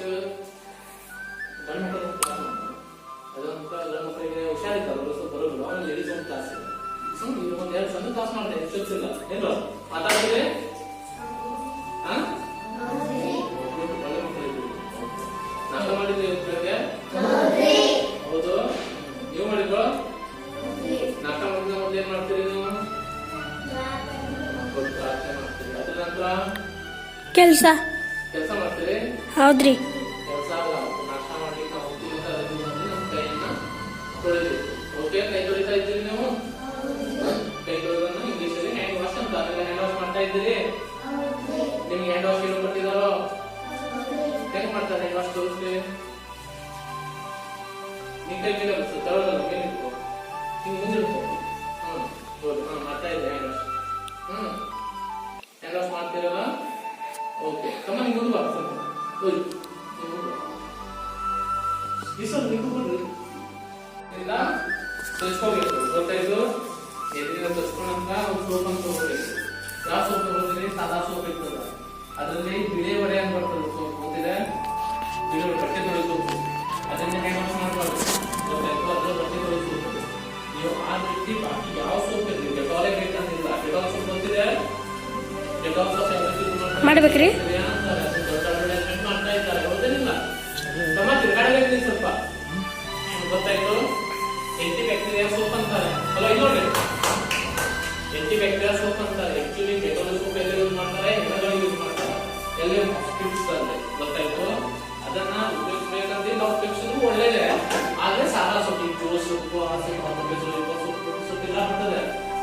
ಪಕ್ಷಗಳು ಗಂಡು ಮಕ್ಕಳಿಗೆ ಕ್ಲಾಸ್ ಮಾಡ್ತಾರೆ. ಅದೊಂದು ಗಂಡು ಮಾಡಿದೆ ಹೌದು. ನೀವು ಮಾಡಿದ್ರು? ನಾಟಕ ಮಾಡಿದ ಏನ್ ಮಾಡ್ತೀರಿ ನೀವು? ನಂತರ? ಕೆಲಸ. ಕೆಲಸ ಮಾಡ್ತೀರಿ? ಹೌದ್ರಿ. ಕೆಲಸ ಅಲ್ಲ ನಾಷ್ಟ ಮಾಡ್ಲಿಕ್ಕೆ ನಾವು ಹೋಗ್ತೀವಿ ಅದಕ್ಕೆ ಬಂದು ನಮ್ಮ ಕೈಯನ್ನ ತೊಳಿಬೇಕು ಓಕೆ ಕೈ ತೊಳಿತಾ ಇದ್ದೀರಿ ನೀವು? ಕೈ ತೊಳೆದನ್ನ ಹ್ಯಾಂಡ್ ವಾಶ್ ಅಂತ. ಅದೆಲ್ಲ ಹ್ಯಾಂಡ್ ವಾಶ್ ಮಾಡ್ತಾ ಇದ್ದೀರಿ? ನಿಮ್ಗೆ ಹ್ಯಾಂಡ್ ವಾಶ್ ಏನು ಕೊಟ್ಟಿದಾರೋ ಹೆಂಗ್ ಮಾಡ್ತಾರೆ ಹ್ಯಾಂಡ್ ವಾಶ್ ತೋರಿಸ್ಲಿ ನಿನ್ ಕೈ ಮೇಲೆ ಬರ್ತದೆ ತಗೊಳ್ಳಲ್ಲ ಮೇಲೆ ಇಟ್ಕೋ ಹಿಂಗ್ ಮುಂದೆ ಇಟ್ಕೋ ಹ್ಮ್ ಹೌದು. ಹಾ ಮಾಡ್ತಾ ಇದ್ದೆ hand wash hmm hand wash ಮಾಡ್ತೀರಲ್ಲ? ಓಕೆ ಕಮ್ಮ ನಿಂಗೆ ಮುಂದೆ ಬಾ ಸ್ವಲ್ಪ ಹೋಗಿ ನೀವು ಇಲ್ಲ ತರಿಸ್ಕೋಬೇಕು ಗೊತ್ತಾಯ್ತು ಎದ್ರಿಂದ ತರಿಸ್ಕೊಂಡಂತ ಒಂದು ಸೋಪ್ ಅಂತ ತಗೋಬೇಕು ಯಾವ ಸೋಪ್ ಸಾದಾ ಸೋಪ್ ಇರ್ತದ ಅದರಲ್ಲಿ ಬಿಳಿ ಬರ್ತದೆ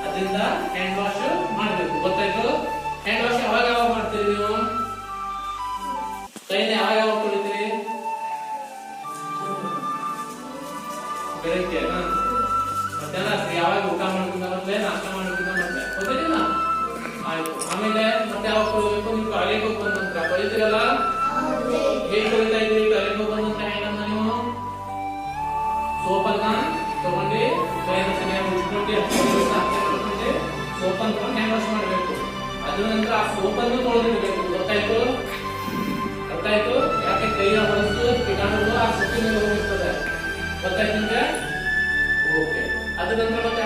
ಅದರಿಂದ ಹ್ಯಾಂಡ್ ವಾಶ್ ಮಾಡಬೇಕು ಗೊತ್ತಾಯ್ತು ಹ್ಯಾಂಡ್ ವಾಶ್ ಯಾವಾಗ ಯಾವಾಗ ಮಾಡ್ತೀರಿ ನೀವು? ಕೈನ ಯಾವಾಗ ಯಾವಾಗ ತೊಳಿತೀರಿ ಬೆಳಗ್ಗೆ ಮಧ್ಯಾಹ್ನ ರಾತ್ರಿ ಯಾವಾಗ ಊಟ ಮಾಡೋದ್ರಿಂದ ಮತ್ತೆ ನಾಷ್ಟ ಮಾಡೋದ್ರಿಂದ ಮತ್ತೆ ಗೊತ್ತಿಲ್ಲ. ಆಯ್ತು. ಆಮೇಲೆ ಮತ್ತೆ ಯಾವಾಗ ತೊಳಿಬೇಕು ನೀವು ಕಾಲೇಜ್ ಹೋಗಿ ಬಂದ ನಂತರ ತೊಳಿತೀರಲ್ಲ ಹೇಗೆ ತೊಳಿತಾ ಇದ್ದೀರಿ? ಟಾಯ್ಲೆಟ್ ಹೋಗಿ ಬಂದ ನಂತರ ನೀವು? ಸೋಪನ್ನ ತಗೊಂಡು ಕೈನ ಸರಿಯಾಗಿ ಮಾಡ್ಕೊಂಡು ಸೋಪನ್ನು ತಗೊಂಡು ಹ್ಯಾಂಡ್ ಅದ್ರ ನಂತರ ಆ ಸೋಪನ್ನು ತೊಳೆದಿಡಬೇಕು ಗೊತ್ತಾಯ್ತು? ಗೊತ್ತಾಯ್ತು? ಯಾಕೆ ಕೈಯ ಹೊರಸು ಕೀಟಾಣುಗಳು ಆ ಸೊಪ್ಪಿನ ಹೋಗಿರ್ತದೆ. ಓಕೆ. ಅದ್ರ ನಂತರ ಮತ್ತೆ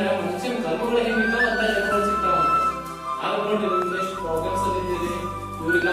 ಅಂದ್ರೆ ಮನುಷ್ಯನ ಕರ್ಮಗಳು ಹೆಂಗಿರ್ತಾವ ಅಂತ ಜನಗಳು ಸಿಗ್ತಾವ ಆಗ ನೋಡಿ ನೀವು ಎಷ್ಟು ಪ್ರಾಬ್ಲಮ್ಸ್ ಅಲ್ಲಿ ಇದ್ದೀರಿ ಇವರಿಲ್ಲ